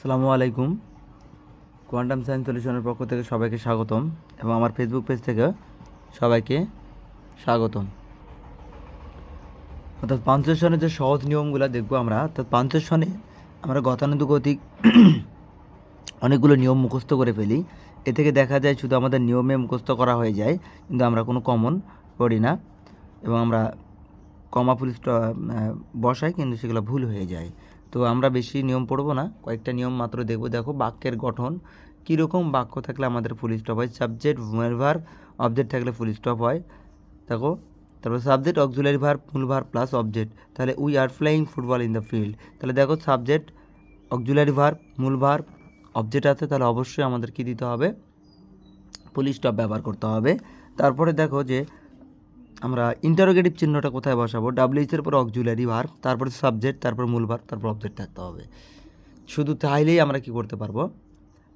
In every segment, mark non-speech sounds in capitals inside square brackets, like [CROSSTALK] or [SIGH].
সালামু আলাইকুম। Quantum science সলিউশনের পক্ষ থেকে সবাইকে স্বাগতম এবং আমার ফেসবুক পেজ থেকে সবাইকে স্বাগতম। অর্থাৎ পাঞ্চেশনের যে সহজ নিয়মগুলো দেখব আমরা, অর্থাৎ পাঞ্চেশনে আমরা গতানুগতিক অনেকগুলো নিয়ম মুখস্থ করে ফেলি। এ থেকে দেখা যায় শুধু আমাদের নিয়মে মুখস্থ করা হয়ে যায়, কিন্তু আমরা কোনো কমন করি না এবং আমরা কমা পুলিশ বসাই, কিন্তু সেগুলো ভুল হয়ে যায়। তো আমরা বেশি নিয়ম পড়ব না, কয়েকটা নিয়ম মাত্র দেখব। দেখো, বাক্যের গঠন। কীরকম বাক্য থাকলে আমাদের ফুল স্টপ হয়? সাবজেক্ট ভার অবজেক্ট থাকলে ফুল স্টপ হয়। দেখো, তারপর subject auxiliary verb full verb plus object তাহলে we are flying football in the field তাহলে দেখো সাবজেক্ট অক্সুলারি ভার মূল ভার অবজেক্ট আছে। তাহলে অবশ্যই আমাদের কী দিতে হবে? ফুল স্টপ ব্যবহার করতে হবে। তারপরে দেখো যে আমরা ইন্টারোগেটিভ চিহ্নটা কোথায় বসাবো? ডাব্লিউএস এর পর অক্সুলারি ভার তারপরে সাবজেক্ট তারপর মূল ভার তারপর অবজেক্ট থাকতে হবে। শুধু তাইলেই আমরা কি করতে পারব?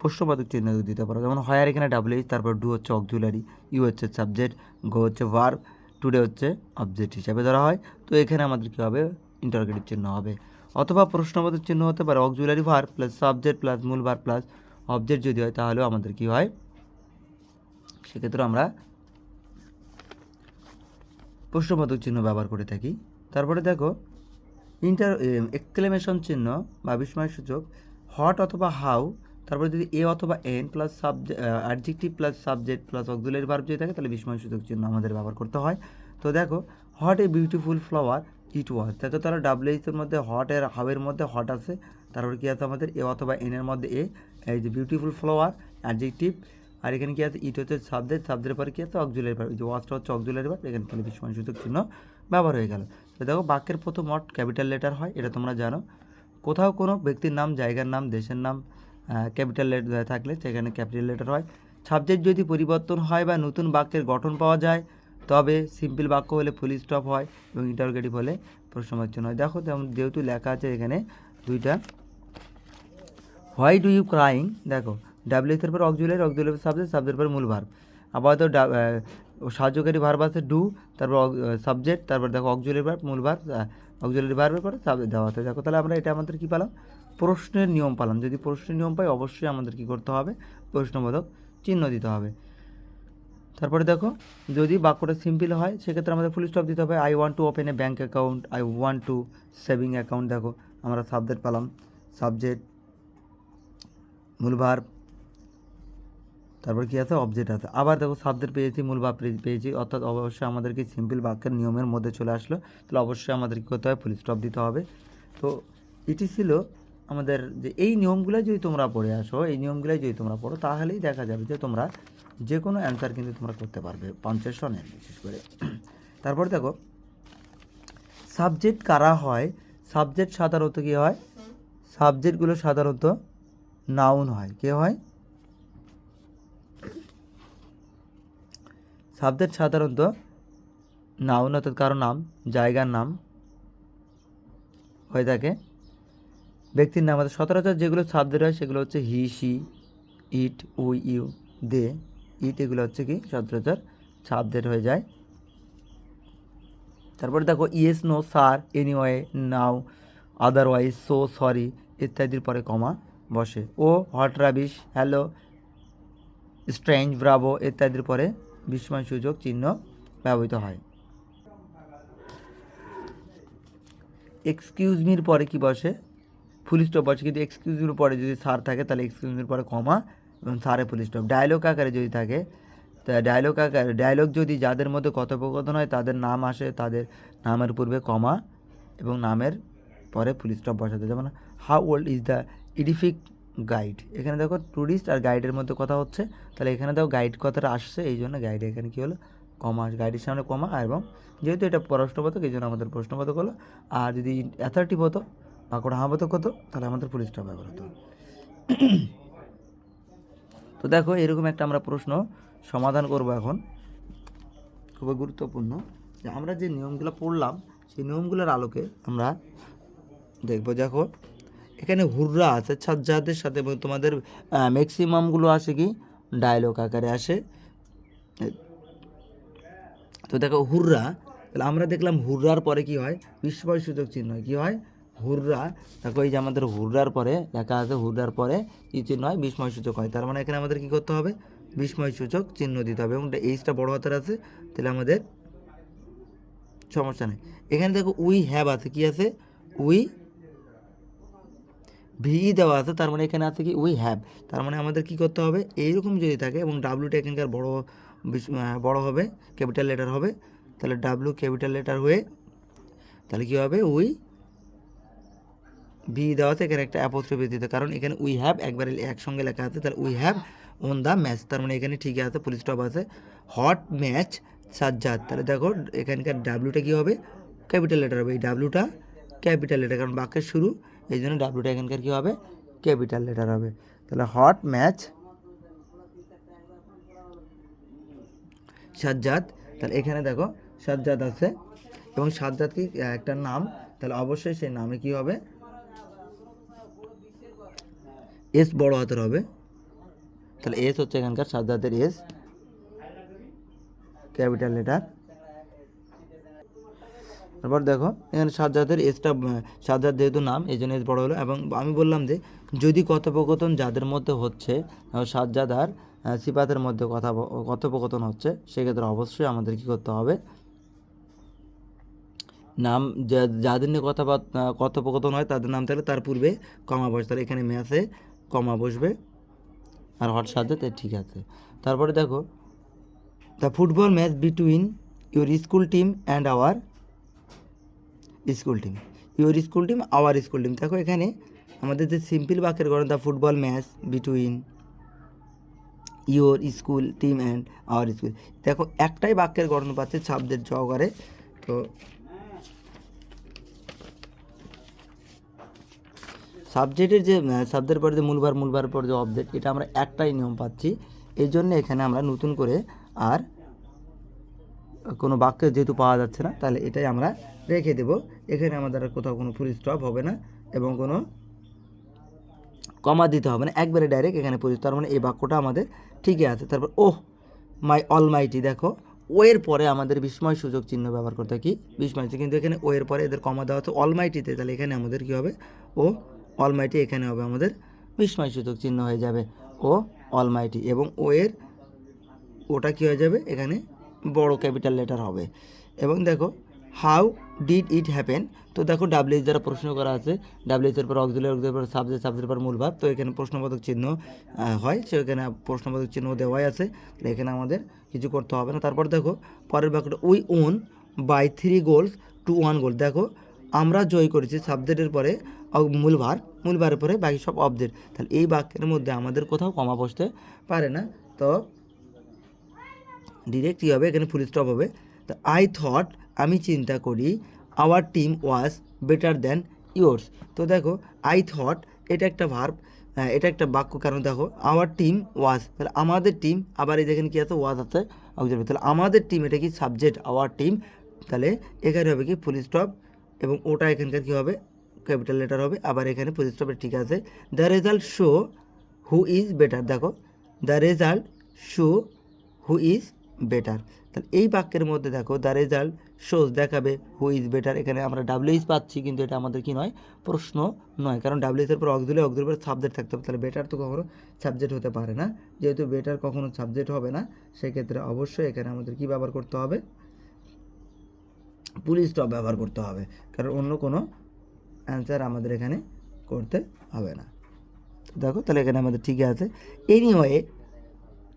প্রশ্নবাদক চিহ্ন দিতে পারব যেমন হয়ার এখানে ডাব্লিউএস তারপর ডু হচ্ছে অক্সুলারি ইউ হচ্ছে সাবজেক্ট গো হচ্ছে ভার টুডে হচ্ছে অবজেক্ট হিসাবে ধরা হয়। তো এখানে আমাদের কী হবে? ইন্টারোগেটিভ চিহ্ন হবে। অথবা প্রশ্নবোধক চিহ্ন হতে পারে auxiliary verb plus subject plus মূল ভার প্লাস অবজেক্ট যদি হয়, তাহলেও আমাদের কী হয়? সেক্ষেত্রে আমরা প্রশ্নবোধক চিহ্ন ব্যবহার করে থাকি। তারপরে দেখো ইন্টার এক্সক্লেমেশন চিহ্ন বা বিস্ময়সূচক হট অথবা হাউ তারপরে যদি এ অথবা an plus subject adjective plus subject plus auxiliary verb যদি থাকে, তাহলে বিস্ময়সূচক চিহ্ন আমাদের ব্যবহার করতে হয়। তো দেখো what a beautiful flower it was দেখো তাহলে ডাব্লিউএসের মধ্যে হট এর হাওয়ের মধ্যে হট আছে। তারপরে কী আছে আমাদের? এ অথবা এনের মধ্যে এ এই যে বিউটিফুল ফ্লাওয়ার অ্যাডজেক্টিভ আর এখানে কী আছে? ইট হচ্ছে সাবজেক্ট, সাবজেক্টের পরে কী আছে? অক্সিলারি ভার্ব যে ওয়াজটা হচ্ছে অকজুলের ভার্ব এখানে তাহলে বিস্ময়সূচক চিহ্ন ব্যবহার হয়ে গেল। তো দেখো, বাক্যের প্রথম মট ক্যাপিটাল লেটার হয়, এটা তোমরা জানো। কোথাও কোনো ব্যক্তির নাম, জায়গার নাম, দেশের নাম ক্যাপিটাল লেটার থাকলে সেখানে ক্যাপিটাল লেটার হয়। সাবজেক্ট যদি পরিবর্তন হয় বা নতুন বাক্যের গঠন পাওয়া যায়, তবে সিম্পল বাক্য হলে ফুল স্টপ হয় এবং ইন্টারোগেটিভ হলে প্রশ্নবাচ্য হয়। দেখো, যেমন যেহেতু লেখা আছে এখানে দুইটা। Why do you crying? দেখো ডাব্লিউএসের পর অক্সুলারি অক্সুলারি সাবজেক্ট সাবজেক্টের পর মূল ভার্ব আবার তো ডা- সাহায্যকারী ভার্ব আছে ডু তারপর সাবজেক্ট তারপর দেখো অক্সুলারি ভার্ব মূল ভার্ব অক্সুলারি ভার্বের পরে সাবজেক্ট দেওয়া আছে। দেখো তাহলে আমরা এটা আমাদের কী পেলাম? প্রশ্নের নিয়ম পেলাম। যদি প্রশ্নের নিয়ম পাই অবশ্যই আমাদের কী করতে হবে? প্রশ্নবোধক চিহ্ন দিতে হবে। তারপরে দেখো, যদি বাক্যটা সিম্পল হয়, সেক্ষেত্রে আমাদের ফুল স্টপ দিতে হবে। I want to open a bank account I want to saving account দেখো আমরা সাবজেক্ট পেলাম। সাবজেক্ট মূল ভার্ব তারপর কি আছে? অবজেক্ট আছে। আবার দেখো সাবজেক্ট পেয়েছি, মূল ভাব পেয়েছি। অর্থাৎ অবশ্যই আমাদেরকে সিম্পল বাক্যের নিয়মের মধ্যে চলে আসলো। তাহলে অবশ্যই আমাদের কী করতে হবে? ফুল স্টপ দিতে হবে। তো এটি ছিল আমাদের যে এই নিয়মগুলো যদি তোমরা পড়ে আসো, এই নিয়মগুলো যদি তোমরা পড়ো, তাহলেই দেখা যাবে যে তোমরা যে কোনো অ্যান্সার কিন্তু তোমরা করতে পারবে পঞ্চাশ বিশেষ করে। তারপর দেখো সাবজেক্ট কারা হয়? সাবজেক্ট সাধারণত কী হয়? সাবজেক্টগুলো সাধারণত নাউন হয়। কে হয়? সাবজেক্ট সাধারণত নাউন অর্থাৎ কারও নাম, জায়গার নাম হয়ে থাকে। ব্যক্তির নাম অর্থাৎ সচরাচর যেগুলো সাবজেক্ট হয় সেগুলো হচ্ছে he she it we you they it এগুলো হচ্ছে কি সচরাচর সাবজেক্ট হয়ে যায়। তারপরে দেখো yes no sir anyway now otherwise so sorry ইত্যাদির পরে কমা বসে। ও what rubbish hello strange bravo ইত্যাদির পরে বিস্ময় সূচক চিহ্ন ব্যবহৃত হয়। এক্সকিউজ মির পরে কি বসে? ফুল স্টপ বসে। কিন্তু এক্সকিউজ মির পরে যদি সার থাকে, তাহলে এক্সকিউজ মির পরে কমা এবং সারে ফুল স্টপ ডায়লগ আকারে যদি থাকে, তা ডায়লগ আকারে ডায়লগ যদি যাদের মধ্যে কথোপকথন হয়, তাদের নাম আসে, তাদের নামের পূর্বে কমা এবং নামের পরে ফুল স্টপ বসাতে। যেমন how old is the edifice guide এখানে দেখো ট্যুরিস্ট আর গাইডের মধ্যে কথা হচ্ছে। তাহলে এখানে দেখো গাইড কথাটা আসছে, এই জন্য গাইড এখানে কী হলো? কমা গাইডের সামনে কমা এবং যেহেতু এটা প্রশ্নবোধক এই জন্য আমাদের প্রশ্নবোধক হলো। আর যদি অ্যাথার্টিভ হতো বা কোনো হাবোধক হতো, তাহলে আমাদের পুলিশ স্টপ ব্যবহার হতো। [CLEARS THROAT] তো দেখো, এরকম একটা আমরা প্রশ্ন সমাধান করব এখন। খুবই গুরুত্বপূর্ণ। যে আমরা যে নিয়মগুলো পড়লাম, সেই নিয়মগুলোর আলোকে আমরা দেখব, দেখো এখানে হুররা আছে ছাত্রদের সাথে এবং তোমাদের ম্যাক্সিমামগুলো আসে কি? ডায়লগ আকারে আসে। তো দেখো, হুররা, তাহলে আমরা দেখলাম হুররার পরে কি হয়? বিস্ময় সূচক চিহ্ন কি হয়? হুররা, দেখো এই যে আমাদের হুররার পরে লেখা আছে, হুররার পরে কি চিহ্ন হয়? বিস্ময় সূচক হয়। তার মানে এখানে আমাদের কি করতে হবে? বিস্ময় সূচক চিহ্ন দিতে হবে এবং এইচটা বড় হাতের আছে, তাহলে আমাদের সমস্যা নেই। এখানে দেখো উই হ্যাভ আছে, কি আছে? উই ভি দেওয়া আছে, তার মানে এখানে আছে কি উই হ্যাভ তার মানে আমাদের কি করতে হবে? এইরকম যদি থাকে, এবং ডাব্লুটা এখানকার বড় বড় হবে ক্যাপিটাল লেটার হবে, তাহলে ডাব্লু ক্যাপিটাল লেটার হয়ে তাহলে কী হবে? উই ভি দেওয়া আছে, এখানে একটা অ্যাপোস্ট্রফি দিতে। কারণ এখানে উই হ্যাভ একবারে একসঙ্গে লেখা আছে, তাহলে we have won the match তার মানে এখানে ঠিকই আছে পুলিশ স্টপ আছে। হট ম্যাচ সাজ্জাদ। তাহলে দেখো, এখানকার ডাব্লুটা কী হবে? ক্যাপিটাল লেটার হবে। এই ডাব্লুটা ক্যাপিটাল লেটার কারণ বাক্যের শুরু এই জন্য ডাব্লুটা এখানকার কী হবে? ক্যাপিটাল লেটার হবে। তাহলে হট ম্যাচ সাজ্জাদ, তাহলে এখানে দেখো সাজ্জাদ আছে। এবং সাজ্জাদ কি একটা নাম, তাহলে অবশ্যই সেই নামে কি হবে? এস বড় হাতের হবে। তাহলে এস হচ্ছে এখানকার সাজ্জাদের এস ক্যাপিটাল লেটার তারপর দেখো এখানে সাজ্জাদের এসটা সাজ্জাদ যেহেতু নাম এই জন্য বড় হলো। এবং আমি বললাম যে যদি কথোপকথন যাদের মধ্যে হচ্ছে সাজ্জাদ আর আহ, সিফাতের মধ্যে কথা কথোপকথন হচ্ছে সেক্ষেত্রে অবশ্যই আমাদের কী করতে হবে? নাম যাদের নিয়ে কথা বাত- আহ, কথোপকথন হয় তাদের নাম তাহলে তার পূর্বে কমা বসে তাহলে এখানে ম্যাথে কমা বসবে। আর হট এ ঠিক আছে। তারপরে দেখো the football match between your school team and our school team. Your school team, our school team. দেখো এখানে আমাদের যে সিম্পল বাক্যের গঠন the football match between your school team and our school. দেখো একটাই বাক্যের গঠন পাচ্ছে সাবজেক্ট সহকারে তো সাবজেক্টের যে সাবজেক্টের পরে যে মূলবার মূলবার পর যে অবজেক্ট এটা আমরা একটাই নিয়ম পাচ্ছি। এই জন্য এখানে আমরা নতুন করে আর কোনো বাক্য যেহেতু পাওয়া যাচ্ছে না, তাহলে এটাই আমরা রেখে দেব। এখানে আমাদের কোথাও কোনো ফুল স্টপ হবে না এবং কোনো কমা দিতে হবে না। একবারে ডাইরেক্ট এখানে পুলিশ তার মানে এই বাক্যটা আমাদের ঠিকই আছে। তারপর, ওহ মাই অলমাইটি দেখো ওয়ের পরে আমাদের বিস্ময় সুযোগ চিহ্ন ব্যবহার করতে কি? বিস্ময়। কিন্তু এখানে ওয়ের পরে এদের কমা দেওয়া হচ্ছে অলমাইটিতে তাহলে এখানে আমাদের কী হবে? ও অলমাইটি এখানে হবে আমাদের বিস্ময় সূচক চিহ্ন হয়ে যাবে। ও অলমাইটি এবং ও এর ওটা কী হয়ে যাবে? এখানে বড় ক্যাপিটাল লেটার হবে। এবং দেখো, হাউ ডিড ইট হ্যাপেন তো দেখো ডাব্লিউএস দ্বারা প্রশ্ন করা আছে। ডাব্লিউএস এর পর অক্সিলারি অক্সিলারি পর সাবজেক্ট সাবজেক্টের পর মূল তো এখানে প্রশ্নবোধক চিহ্ন হয়। সেখানে প্রশ্নবোধক চিহ্ন দেওয়াই আছে। তাহলে এখানে আমাদের কিছু করতে হবে না। তারপর দেখো, পরের বাক্যটা we won by three goals to one goal দেখো, আমরা জয় করেছি সাবজেক্টের পরে অ- মূলভার মূলভারের পরে বাকি সব অবজেক্ট তাহলে এই বাক্যের মধ্যে আমাদের কোথাও কমা বসতে পারে না। তো ডিরেক্ট কী হবে? এখানে ফুল স্টপ হবে। তো আই থট আমি চিন্তা করি our team was better than yours তো দেখো আই থট এটা একটা ভার্ব এটা একটা বাক্য। কারণ দেখো আওয়ার টিম ওয়াজ তাহলে আমাদের টিম আবার এই যেখানে কী আছে ওয়াজ আছে auxiliary। তাহলে আমাদের টিম এটা কি সাবজেক্ট আওয়ার টিম তাহলে এখানে হবে কি ফুল স্টপ এবং ওটা এখানকার কী হবে? ক্যাপিটাল লেটার হবে, আবার এখানে ফুল স্টপের ঠিক আছে। The result show who is better দেখো the result show who is better তাহলে এই বাক্যের মধ্যে দেখো দ্য রেজাল্ট শোজ দেখাবে হু ইজ বেটার এখানে আমরা ডাব্লিউইস পাচ্ছি, কিন্তু এটা আমাদের কি নয়, প্রশ্ন নয়। কারণ ডাব্লিউএস এর পর অক্সিলে অক্সিলের পর সাবজেক্ট থাকতে হবে। তাহলে বেটার তো কখনো সাবজেক্ট হতে পারে না। যেহেতু বেটার কখনো সাবজেক্ট হবে না, সেক্ষেত্রে অবশ্যই এখানে আমাদের কি ব্যবহার করতে হবে? পুলিশ স্টপ ব্যবহার করতে হবে। কারণ অন্য কোনো অ্যান্সার আমাদের এখানে করতে হবে না। দেখো, তাহলে এখানে আমাদের ঠিকই আছে। এনিওয়ে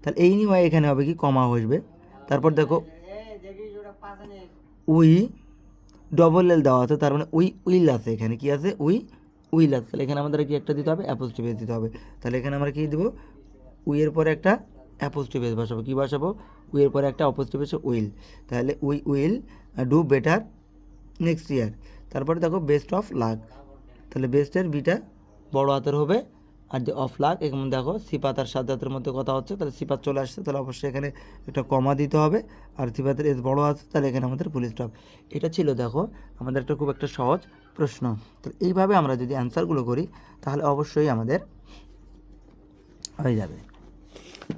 তাহলে এই নিয়ে এখানে হবে কি? কমা বসবে তারপর দেখো, উই ডবল এল দেওয়া আছে, তার মানে উই, উইল আছে এখানে, কি আছে? উই, উইল আছে। তাহলে এখানে আমাদের কি একটা দিতে হবে অ্যাপোস্টিভেস দিতে হবে। তাহলে এখানে আমরা কি দেবো? উইয়ের পরে একটা অ্যাপোস্টিভেস বসাবো। কী বসাবো? উইয়ের পরে একটা অপোস্টিভেস উইল। তাহলে we, will do better next year তারপরে দেখো বেস্ট অফ লাক তাহলে বেস্টের বিটা বড় হাতের হবে আর যে অফ লাক এখানে দেখো, সিপাত আর সাদাতের মধ্যে কথা হচ্ছে, তাহলে সিপাত চলে আসছে, তাহলে অবশ্যই এখানে একটা কমা দিতে হবে, আর সিপাতের এস বড় আছে, তাহলে এখানে আমাদের পুলিশ স্টপ। এটা ছিল দেখো, আমাদের একটা খুব একটা সহজ প্রশ্ন। তো এইভাবে আমরা যদি অ্যান্সারগুলো করি, তাহলে অবশ্যই আমাদের হয়ে যাবে।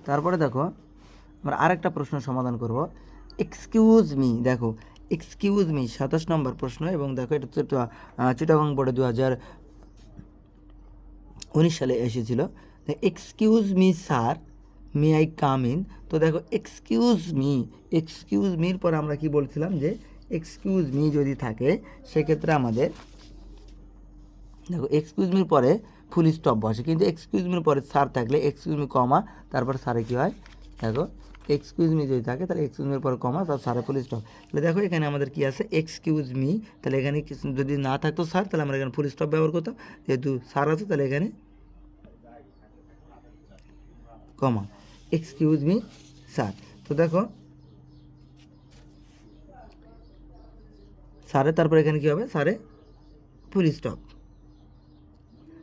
তারপরে দেখো, আমরা আরেকটা প্রশ্ন সমাধান করব। এক্সকিউজ মি দেখো এক্সকিউজ মি সাতাশ নম্বর প্রশ্ন, এবং দেখো এটা চিটাগং বোর্ডে দু হাজার উনিশ সালে এসেছিল। Excuse me sir may I come in তো দেখো এক্সকিউজ মি এক্সকিউজ মির পর আমরা কি বলছিলাম যে এক্সকিউজ মি যদি থাকে, সেক্ষেত্রে আমাদের, দেখো এক্সকিউজ মির পরে ফুল স্টপ বসে। কিন্তু এক্সকিউজ মির পরে স্যার থাকলে এক্সকিউজ মি কমা তারপর স্যারে কী হয়? দেখো এক্সকিউজ মি যদি থাকে, তাহলে এক্সকিউজ পরে কমা তার স্যারে ফুল স্টপ তাহলে দেখো এখানে আমাদের কি আছে? এক্সকিউজ মি তাহলে এখানে যদি না থাকতো স্যার তাহলে আমরা এখানে ফুল স্টপ ব্যবহার করতাম। যেহেতু স্যার আছে, তাহলে এখানে কমা এক্সকিউজ মি স্যার তো দেখো স্যারে তারপর এখানে কী হবে? স্যারে ফুল স্টপ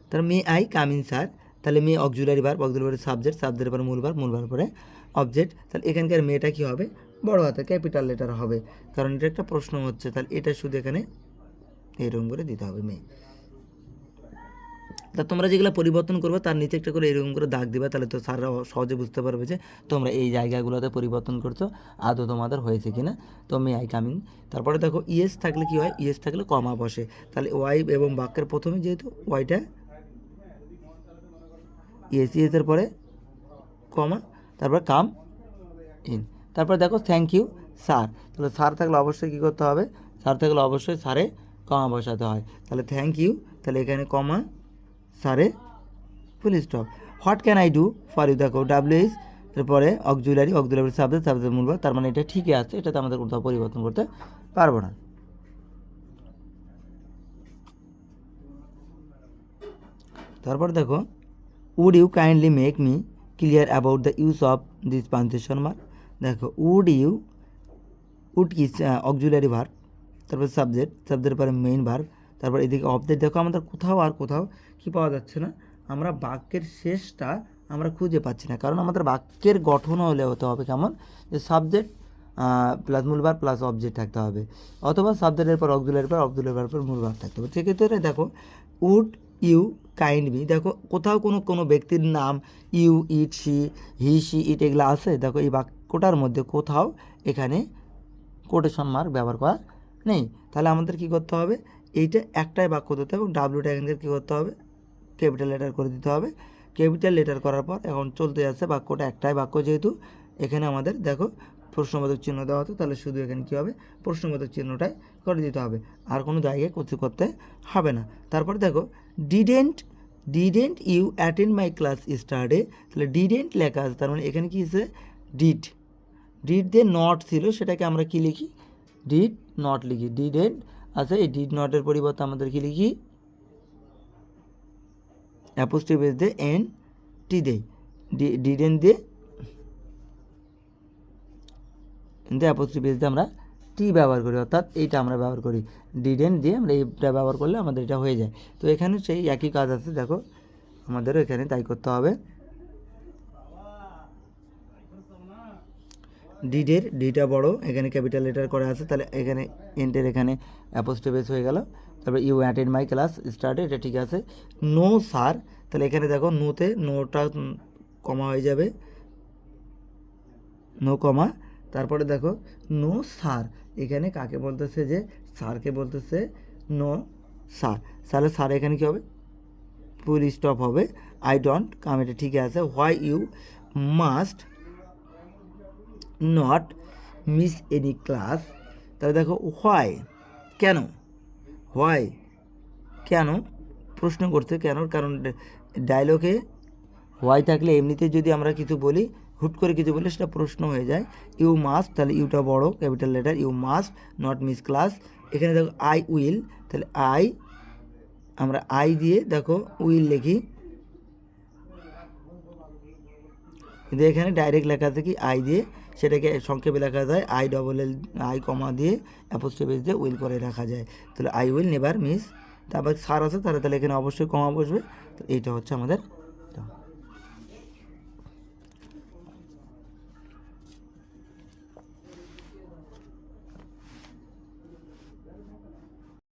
তাহলে may I come in sir তাহলে মে অক্সুলারি বার অক্সুলারি সাবজেক্ট সাবজেক্টের পরে মূল বার মূল বার পরে অবজেক্ট তাহলে এখানকার মেয়েটা কী হবে? বড় হাতে ক্যাপিটাল লেটার হবে। কারণ এটা একটা প্রশ্ন হচ্ছে, তাহলে এটা শুধু এখানে এরকম করে দিতে হবে মেয়ে। তা তোমরা যেগুলো পরিবর্তন করবে, তার নিচে একটা করে এরকম করে দাগ দিবে, তাহলে তো স্যাররা সহজে বুঝতে পারবে যে তোমরা এই জায়গাগুলোতে পরিবর্তন করছ, আদৌ তোমাদের হয়েছে কি না তো মে আই কামিং তারপরে দেখো ইএস থাকলে কি হয়? ইএস থাকলে কমা বসে। তাহলে ওয়াই এবং বাক্যের প্রথমে যেহেতু ওয়াইটা ইএস ইএসের পরে কমা তারপর কাম ইন তারপর দেখো থ্যাংক ইউ স্যার তাহলে স্যার থাকলে অবশ্যই কী করতে হবে? স্যার থাকলে অবশ্যই স্যারে কমা বসাতে হয়। তাহলে থ্যাংক ইউ তাহলে এখানে কমা স্যারে full stop what can I do for you দেখো ডাব্লিউ এস এরপরে অক্সুলারি অক্সুলারি সাবজেক্ট সাবজেক্ট মূলবার তার মানে এটা ঠিকই আছে, এটাতে আমাদের কোথাও পরিবর্তন করতে পারব না। তারপর দেখো would you kindly make me clear about the use of this punctuation mark দেখো উড ইউ উড কি অক্সুলারি ভার তারপর সাবজেক্ট সাবজেক্টের পরে মেইন ভার তারপর এদিকে অবজেক্ট দেখো আমাদের কোথাও আর কোথাও কি পাওয়া যাচ্ছে না। আমরা বাক্যের শেষটা আমরা খুঁজে পাচ্ছি না, কারণ আমাদের বাক্যের গঠন হলে হতে হবে কেমন? যে সাবজেক্ট প্লাস মূলবার প্লাস অবজেক্ট থাকতে হবে, অথবা সাবজেক্টের পর অক্সুলারি পর অক্সুলারি পর মূলবার থাকতে হবে। সেক্ষেত্রে দেখো উড ইউ কাইন্ড মি দেখো কোথাও কোনো কোনো ব্যক্তির নাম you it she he she it এগুলো আছে, দেখো এই বাক্যটার মধ্যে কোথাও এখানে কোটেশন মার্ক ব্যবহার করা নেই। তাহলে আমাদের কি করতে হবে? এইটা একটাই বাক্য দিতে হবে এবং ডাব্লিউটা এখানে কী করতে হবে? ক্যাপিটাল লেটার করে দিতে হবে। ক্যাপিটাল লেটার করার পর এখন চলতে যাচ্ছে বাক্যটা একটাই বাক্য যেহেতু। এখানে আমাদের দেখো প্রশ্নবোধক চিহ্ন দেওয়া হতো তাহলে শুধু এখানে কী হবে? প্রশ্নবোধক চিহ্নটাই করে দিতে হবে। আর কোনো জায়গায় কিছু করতে হবে না। তারপর দেখো didn't didn't you attend my class স্টার্টে তাহলে ডিডেন্ট লেখা আছে। তার মানে এখানে কী আছে ডিড ডিড দিয়ে নট ছিল, সেটাকে আমরা কি লিখি? ডিড নট লিখি। ডিডেন্ট আচ্ছা এই ডিড নটের পরিবর্তে আমাদের কি লিখি? অ্যাপোস্ট্রিফেস দে এন টি দেই। ডিডেন দিয়ে দিয়ে অ্যাপোস্ট্রিফেস দিয়ে আমরা টি ব্যবহার করি, অর্থাৎ এইটা আমরা ব্যবহার করি। ডিডেন দিয়ে আমরা এইটা ব্যবহার করলে আমাদের এটা হয়ে যায়। তো এখানে সেই একই কাজ আছে, দেখো, আমাদেরও এখানে তাই করতে হবে। ডিডের, ডিটা বড়, এখানে ক্যাপিটাল লেটার করে আছে, তাহলে এখানে এন্টের এখানে অ্যাপোস্টেবেস হয়ে গেল। তারপর ইউ অ্যাটেন্ড মাই ক্লাস স্টার্টে, এটা ঠিক আছে। নো সার তাহলে এখানে দেখো, নোতে নোটা কমা হয়ে যাবে। নো কমা তারপরে দেখো, নো সার এখানে কাকে বলতেছে যে সারকে বলতেছে, নো সার তাহলে সার এখানে কী হবে? ফুল স্টপ হবে। আই ডোন্ট কাম এটা ঠিক আছে। Why you must not miss any class তাহলে দেখো হোয়াই কেন? হোয়াই কেন? প্রশ্ন করছে কেন? কারণ ডায়লগে হোয়াই থাকলে এমনিতে যদি আমরা কিছু বলি হুট করে কিছু বলি সেটা প্রশ্ন হয়ে যায়। ইউ মাস্ট তাহলে ইউটা বড়, capital letter you must not miss class এখানে দেখো আই উইল তাহলে আই আমরা আই দিয়ে দেখো উইল লিখি। কিন্তু এখানে ডাইরেক্ট লেখা আছে কি আই দিয়ে, সেটাকে সংক্ষেপে লেখা যায় I double L I comma দিয়ে অ্যাপোস্ট্রোফিস দিয়ে উইল করে রাখা যায়। তাহলে আই উইল নেভার মিস তারপর সার আছে তাহলে তাহলে এখানে অবশ্যই কমা বসবে। তো এইটা হচ্ছে আমাদের